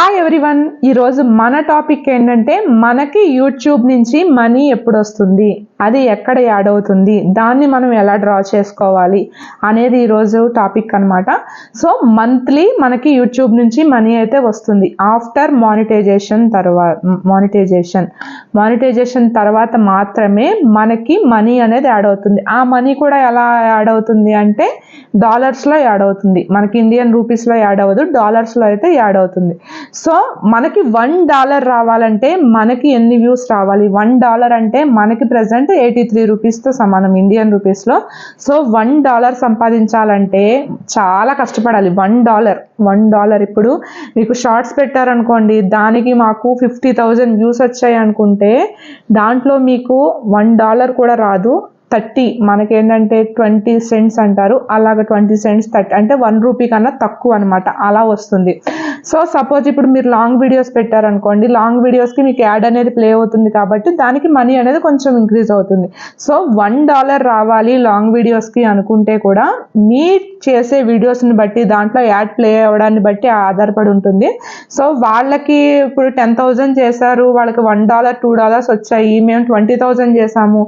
Hi everyone ఈరోజు మన topic ఏంటంటే మనకి యూట్యూబ్ నుంచి మనీ ఎప్పుడు వస్తుంది అది ఎక్కడ యాడ్ అవుతుంది? దాన్ని మనం ఎలా డ్రా చేసుకోవాలి? అనేది ఈరోజు టాపిక్ అనమాట సో మంత్లీ మనకి యూట్యూబ్ నుంచి మనీ అయితే వస్తుంది. ఆఫ్టర్ మానిటైజేషన్ తర్వాత మానిటైజేషన్ మానిటైజేషన్ తర్వాత మాత్రమే మనకి మనీ అనేది యాడ్ అవుతుంది. ఆ మనీ కూడా ఎలా యాడ్ అవుతుంది అంటే డాలర్స్లో యాడ్ అవుతుంది. మనకి ఇండియన్ రూపీస్లో యాడ్ అవ్వదు డాలర్స్లో అయితే యాడ్ అవుతుంది. సో మనకి వన్ డాలర్ రావాలంటే మనకి ఎన్ని వ్యూస్ రావాలి? వన్ డాలర్ అంటే మనకి ప్రజెంట్ ఎయిటీ త్రీ రూపీస్తో సమానం ఇండియన్ రూపీస్లో సో వన్ డాలర్ సంపాదించాలంటే చాలా కష్టపడాలి. వన్ డాలర్ వన్ డాలర్ ఇప్పుడు మీకు షార్ట్స్ పెట్టారనుకోండి దానికి మాకు ఫిఫ్టీ థౌజండ్ వ్యూస్ వచ్చాయి అనుకుంటే దాంట్లో మీకు వన్ డాలర్ కూడా రాదు. థర్టీ మనకేంటంటే ట్వంటీ సెంట్స్ అంటారు. అలాగ ట్వంటీ సెంట్స్ థర్టీ. అంటే వన్ రూపీ కన్నా తక్కువ అనమాట అలా వస్తుంది. సో సపోజ్ ఇప్పుడు మీరు లాంగ్ వీడియోస్ పెట్టారనుకోండి లాంగ్ వీడియోస్కి మీకు యాడ్ అనేది ప్లే అవుతుంది కాబట్టి దానికి మనీ అనేది కొంచెం ఇంక్రీజ్ అవుతుంది. సో వన్ డాలర్ రావాలి లాంగ్ వీడియోస్కి అనుకుంటే కూడా మీ చేసే వీడియోస్ని బట్టి దాంట్లో యాడ్ ప్లే అవ్వడాన్ని బట్టి ఆధారపడి ఉంటుంది. సో వాళ్ళకి ఇప్పుడు టెన్ థౌజండ్ చేశారు వాళ్ళకి వన్ డాలర్ టూ డాలర్స్ వచ్చాయి. మేము ట్వంటీ థౌజండ్ చేసాము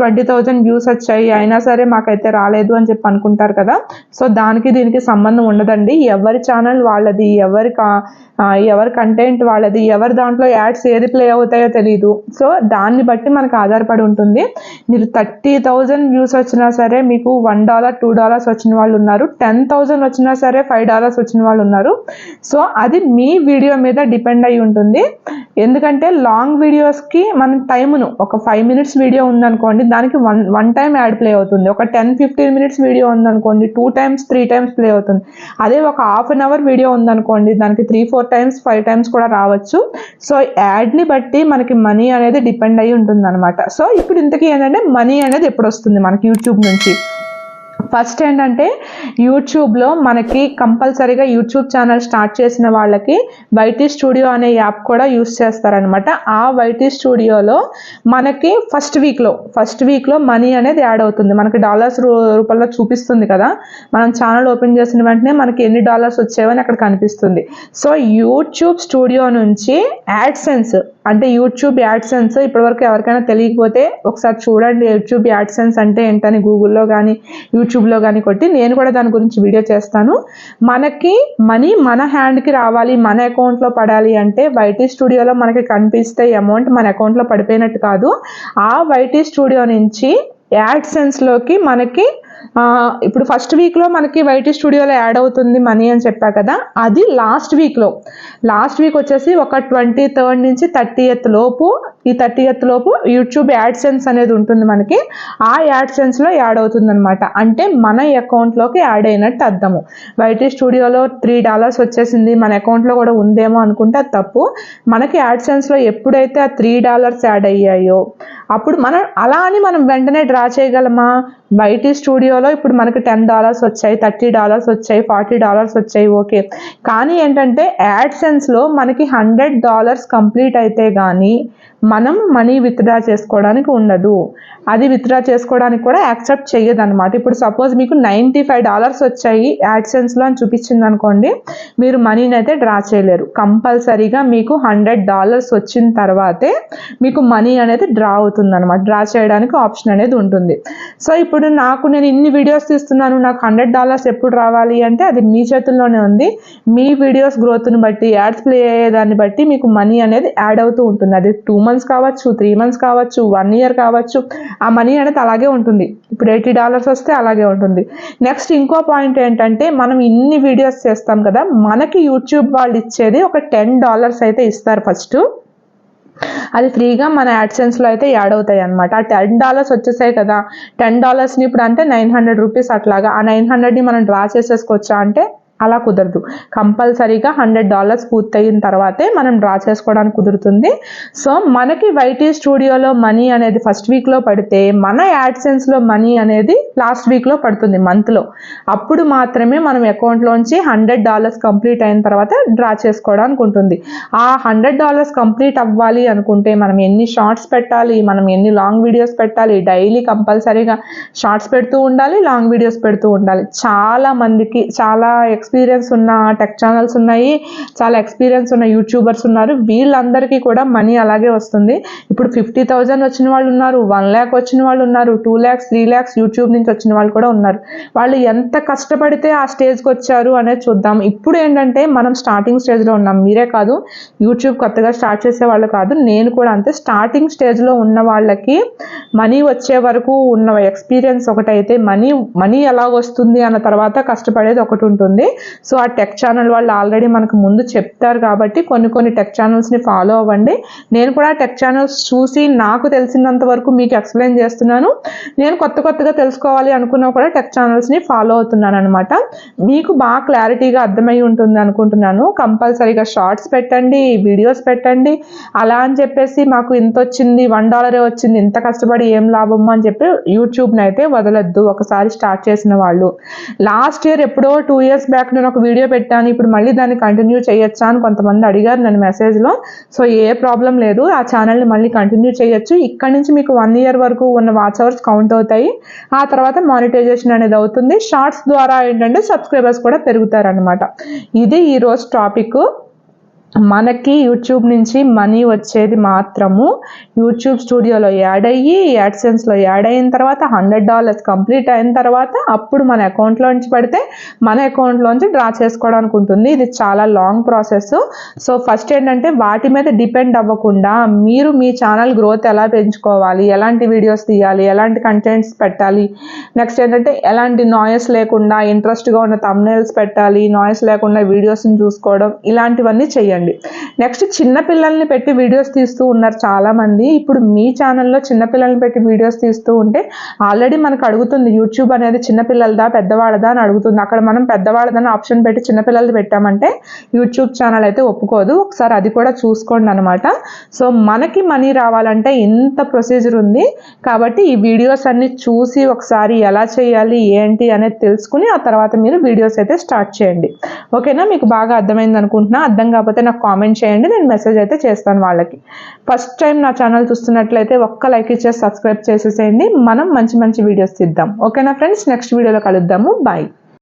ట్వంటీ థౌజండ్ వ్యూస్ వచ్చాయి అయినా సరే మాకైతే రాలేదు అని చెప్పి అనుకుంటారు కదా. సో దానికి దీనికి సంబంధం ఉండదండి. ఎవరి ఛానల్ వాళ్ళది ఎవరి కా- ఎవరి కంటెంట్ వాళ్ళది ఎవరి దాంట్లో యాడ్స్ ఏది ప్లే అవుతాయో తెలియదు సో దాన్ని బట్టి మనకు ఆధారపడి ఉంటుంది. మీరు థర్టీ థౌజండ్ వ్యూస్ వచ్చినా సరే మీకు వన్ డాలర్ టూ డాలర్స్ వచ్చిన వాళ్ళు ఉన్నారు. టెన్ థౌజండ్ వచ్చినా సరే ఫైవ్ డాలర్స్ వచ్చిన వాళ్ళు ఉన్నారు. సో అది మీ వీడియో మీద డిపెండ్ అయి ఉంటుంది. ఎందుకంటే లాంగ్ వీడియోస్కి మనం టైమును ఒక ఫైవ్ మినిట్స్ వీడియో ఉందనుకోండి దానికి one one time ad play అవుతుంది. ఒక టెన్ ఫిఫ్టీన్ మినిట్స్ వీడియో ఉందనుకోండి two times three times play అవుతుంది. అదే ఒక హాఫ్ అన్ అవర్ వీడియో ఉందనుకోండి దానికి three four times five times కూడా రావచ్చు. సో యాడ్ని బట్టి మనకి మనీ అనేది డిపెండ్ అయి ఉంటుంది అనమాట సో ఇప్పుడు ఇంతకీ ఏంటంటే మనీ అనేది ఎప్పుడు వస్తుంది మనకి యూట్యూబ్ నుంచి? ఫస్ట్ ఏంటంటే యూట్యూబ్లో మనకి కంపల్సరీగా యూట్యూబ్ ఛానల్ స్టార్ట్ చేసిన వాళ్ళకి వైటీ స్టూడియో అనే యాప్ కూడా యూస్ చేస్తారనమాట ఆ వైటీ స్టూడియోలో మనకి ఫస్ట్ వీక్లో ఫస్ట్ వీక్లో మనీ అనేది యాడ్ అవుతుంది. మనకి డాలర్స్ రూపంలో చూపిస్తుంది కదా. మనం ఛానల్ ఓపెన్ చేసిన వెంటనే మనకి ఎన్ని డాలర్స్ వచ్చేవని అక్కడ కనిపిస్తుంది. సో యూట్యూబ్ స్టూడియో నుంచి యాడ్సెన్స్ అంటే యూట్యూబ్ యాడ్సెన్స్ ఇప్పటివరకు ఎవరికైనా తెలియకపోతే ఒకసారి చూడండి యూట్యూబ్ యాడ్సెన్స్ అంటే ఏంటని గూగుల్లో కానీ యూట్యూబ్లో కానీ కొట్టి నేను కూడా దాని గురించి వీడియో చేస్తాను. మనకి మనీ మన హ్యాండ్కి రావాలి మన అకౌంట్లో పడాలి అంటే వైటీ స్టూడియోలో మనకి కనిపిస్తే అమౌంట్ మన అకౌంట్లో పడిపోయినట్టు కాదు. ఆ వైటీ స్టూడియో నుంచి యాడ్సెన్స్లోకి మనకి ఇప్పుడు ఫస్ట్ వీక్లో మనకి వైటీ స్టూడియోలో యాడ్ అవుతుంది మనీ అని చెప్పా కదా అది లాస్ట్ వీక్లో లాస్ట్ వీక్ వచ్చేసి ఒక ట్వంటీ థర్డ్ నుంచి థర్టీ ఎత్ లోపు ఈ థర్టీ ఎత్ లోపు యూట్యూబ్ యాడ్ సెన్స్ అనేది ఉంటుంది మనకి ఆ యాడ్ సెన్స్లో యాడ్ అవుతుంది అనమాట అంటే మన అకౌంట్లోకి యాడ్ అయినట్టు అర్థము. వైటీ స్టూడియోలో త్రీ డాలర్స్ వచ్చేసింది మన అకౌంట్లో కూడా ఉందేమో అనుకుంటే అది తప్పు. మనకి యాడ్ సెన్స్లో ఎప్పుడైతే ఆ త్రీ డాలర్స్ యాడ్ అయ్యాయో అప్పుడు మనం అలా అని మనం వెంటనే డ్రా చేయగలమా? వైటీ స్టూడియోలో ఇప్పుడు మనకి టెన్ డాలర్స్ వచ్చాయి థర్టీ డాలర్స్ వచ్చాయి ఫార్టీ డాలర్స్ వచ్చాయి ఓకే. కానీ ఏంటంటే యాడ్సెన్స్లో మనకి హండ్రెడ్ డాలర్స్ కంప్లీట్ అయితే కానీ మనం మనీ విత్డ్రా చేసుకోవడానికి ఉండదు. అది విత్డ్రా చేసుకోవడానికి కూడా యాక్సెప్ట్ చేయదు అనమాట ఇప్పుడు సపోజ్ మీకు నైంటీ ఫైవ్ డాలర్స్ వచ్చాయి యాడ్సెన్స్లో అని చూపించింది అనుకోండి మీరు మనీని అయితే డ్రా చేయలేరు. కంపల్సరీగా మీకు హండ్రెడ్ డాలర్స్ వచ్చిన తర్వాతే మీకు మనీ అనేది డ్రా అవుతుంది అనమాట డ్రా చేయడానికి ఆప్షన్ అనేది ఉంటుంది. సో ఇప్పుడు నాకు నేను ఇన్ని వీడియోస్ తీస్తున్నాను నాకు హండ్రెడ్ డాలర్స్ ఎప్పుడు రావాలి అంటే అది మీ చేతుల్లోనే ఉంది. మీ వీడియోస్ గ్రోత్ని బట్టి యాడ్స్ ప్లే అయ్యేదాన్ని బట్టి మీకు మనీ అనేది యాడ్ అవుతూ ఉంటుంది. అది టూ మంత్స్ కావచ్చు త్రీ మంత్స్ కావచ్చు వన్ ఇయర్ కావచ్చు ఆ మనీ అనేది అలాగే ఉంటుంది. ఇప్పుడు ఎయిటీ డాలర్స్ వస్తే అలాగే ఉంటుంది. నెక్స్ట్ ఇంకో పాయింట్ ఏంటంటే మనం ఇన్ని వీడియోస్ చేస్తాం కదా మనకి యూట్యూబ్ వాళ్ళు ఇచ్చేది ఒక టెన్ డాలర్స్ అయితే ఇస్తారు ఫస్ట్ అది ఫ్రీగా మన యాడ్సెన్స్లో అయితే యాడ్ అవుతాయి అనమాట ఆ టెన్ డాలర్స్ వచ్చేసాయి కదా. టెన్ డాలర్స్ని ఇప్పుడు అంటే నైన్ హండ్రెడ్ రూపీస్ అట్లాగా. ఆ నైన్ హండ్రెడ్ని మనం డ్రా చేసేసుకోవచ్చా అంటే అలా కుదరదు. కంపల్సరీగా హండ్రెడ్ డాలర్స్ పూర్తయిన తర్వాతే మనం డ్రా చేసుకోవడానికి కుదురుతుంది. సో మనకి వైటీ స్టూడియోలో మనీ అనేది ఫస్ట్ వీక్లో పడితే మన యాడ్సెన్స్లో మనీ అనేది లాస్ట్ వీక్లో పడుతుంది మంత్లో. అప్పుడు మాత్రమే మనం అకౌంట్లోంచి హండ్రెడ్ డాలర్స్ కంప్లీట్ అయిన తర్వాత డ్రా చేసుకోవడానికి ఉంటుంది. ఆ హండ్రెడ్ డాలర్స్ కంప్లీట్ అవ్వాలి అనుకుంటే మనం ఎన్ని షార్ట్స్ పెట్టాలి మనం ఎన్ని లాంగ్ వీడియోస్ పెట్టాలి డైలీ కంపల్సరీగా షార్ట్స్ పెడుతూ ఉండాలి లాంగ్ వీడియోస్ పెడుతూ ఉండాలి. చాలా మందికి చాలా ఎక్స్పీరియన్స్ ఉన్న టెక్ ఛానల్స్ ఉన్నాయి చాలా ఎక్స్పీరియన్స్ ఉన్న యూట్యూబర్స్ ఉన్నారు. వీళ్ళందరికీ కూడా మనీ అలాగే వస్తుంది. ఇప్పుడు ఫిఫ్టీ థౌజండ్ వచ్చిన వాళ్ళు ఉన్నారు వన్ ల్యాక్ వచ్చిన వాళ్ళు ఉన్నారు two lakhs three lakhs YouTube నుంచి వచ్చిన వాళ్ళు కూడా ఉన్నారు. వాళ్ళు ఎంత కష్టపడితే ఆ స్టేజ్కి వచ్చారు అనేది చూద్దాం. ఇప్పుడు ఏంటంటే మనం స్టార్టింగ్ స్టేజ్లో ఉన్నాం. మీరే కాదు యూట్యూబ్ కొత్తగా స్టార్ట్ చేసే వాళ్ళు కాదు నేను కూడా అంతే. స్టార్టింగ్ స్టేజ్లో ఉన్న వాళ్ళకి మనీ వచ్చే వరకు ఉన్న ఎక్స్పీరియన్స్ ఒకటైతే మనీ మనీ ఎలా వస్తుంది అన్న తర్వాత కష్టపడేది ఒకటి ఉంటుంది. సో ఆ టెక్ ఛానల్ వాళ్ళు ఆల్రెడీ మనకు ముందు చెప్తారు కాబట్టి కొన్ని కొన్ని టెక్ ఛానల్స్ని ఫాలో అవ్వండి. నేను కూడా టెక్ ఛానల్స్ చూసి నాకు తెలిసినంత వరకు మీకు ఎక్స్ప్లెయిన్ చేస్తున్నాను. నేను కొత్త కొత్తగా తెలుసుకోవాలి అనుకున్నా కూడా టెక్ ఛానల్స్ని ఫాలో అవుతున్నాను అనమాట మీకు బాగా క్లారిటీగా అర్థమై ఉంటుంది అనుకుంటున్నాను. కంపల్సరీగా షార్ట్స్ పెట్టండి వీడియోస్ పెట్టండి. అలా అని చెప్పేసి మాకు ఇంత వచ్చింది వన్ డాలరే వచ్చింది ఇంత కష్టపడి ఏం లాభం అని చెప్పి యూట్యూబ్ని అయితే వదలొద్దు. ఒకసారి స్టార్ట్ చేసిన వాళ్ళు. లాస్ట్ ఇయర్ ఎప్పుడో టూ ఇయర్స్ బ్యాక్ నేను ఒక వీడియో పెట్టాను ఇప్పుడు మళ్ళీ దాన్ని కంటిన్యూ చేయొచ్చా అని కొంతమంది అడిగారు నన్ను మెసేజ్లో సో ఏ ప్రాబ్లం లేదు ఆ ఛానల్ని మళ్ళీ కంటిన్యూ చేయొచ్చు. ఇక్కడ నుంచి మీకు వన్ ఇయర్ వరకు ఉన్న వాచ్ అవర్స్ కౌంట్ అవుతాయి. ఆ తర్వాత మానిటైజేషన్ అనేది అవుతుంది. షార్ట్స్ ద్వారా ఏంటంటే సబ్స్క్రైబర్స్ కూడా పెరుగుతారనమాట ఇది ఈరోజు టాపిక్ మనకి యూట్యూబ్ నుంచి మనీ వచ్చేది మాత్రము యూట్యూబ్ స్టూడియోలో యాడ్ అయ్యి యాడ్సెన్స్లో యాడ్ అయిన తర్వాత హండ్రెడ్ డాలర్స్ కంప్లీట్ అయిన తర్వాత అప్పుడు మన అకౌంట్లోంచి పడితే మన అకౌంట్లోంచి డ్రా చేసుకోవడానికి ఉంటుంది. ఇది చాలా లాంగ్ ప్రాసెస్ సో ఫస్ట్ ఏంటంటే వాటి మీద డిపెండ్ అవ్వకుండా మీరు మీ ఛానల్ గ్రోత్ ఎలా పెంచుకోవాలి ఎలాంటి వీడియోస్ తీయాలి ఎలాంటి కంటెంట్స్ పెట్టాలి నెక్స్ట్ ఏంటంటే ఎలాంటి నాయిస్ లేకుండా ఇంట్రెస్ట్గా ఉన్న తమ్నేల్స్ పెట్టాలి నాయిస్ లేకుండా వీడియోస్ని చూసుకోవడం ఇలాంటివన్నీ చేయండి. నెక్స్ట్ చిన్నపిల్లల్ని పెట్టి వీడియోస్ తీస్తూ ఉన్నారు చాలా మంది ఇప్పుడు మీ ఛానల్లో చిన్నపిల్లల్ని పెట్టి వీడియోస్ తీస్తూ ఉంటే ఆల్రెడీ మనకు అడుగుతుంది యూట్యూబ్ అనేది చిన్నపిల్లలదా పెద్దవాళ్ళదా? అని అడుగుతుంది. అక్కడ మనం పెద్దవాళ్ళదని ఆప్షన్ పెట్టి చిన్నపిల్లలది పెట్టామంటే యూట్యూబ్ ఛానల్ అయితే ఒప్పుకోదు. ఒకసారి అది కూడా చూసుకోండి అనమాట సో మనకి మనీ రావాలంటే ఇంత ప్రొసీజర్ ఉంది. కాబట్టి ఈ వీడియోస్ అన్ని చూసి ఒకసారి ఎలా చేయాలి ఏంటి అనేది తెలుసుకుని ఆ తర్వాత మీరు వీడియోస్ అయితే స్టార్ట్ చేయండి. ఓకేనా? మీకు బాగా అర్థమైంది అనుకుంటున్నా. అర్థం కాకపోతే నాకు కామెంట్ చేయండి. నేను మెసేజ్ అయితే చేస్తాను వాళ్ళకి. ఫస్ట్ టైం నా ఛానల్ చూస్తున్నట్లయితే ఒక్క లైక్ ఇచ్చేసి సబ్స్క్రైబ్ చేసేసేయండి. మనం మంచి మంచి వీడియోస్ ఇద్దాం ఓకేనా ఫ్రెండ్స్? నెక్స్ట్ వీడియోలో కలుద్దాము. బాయ్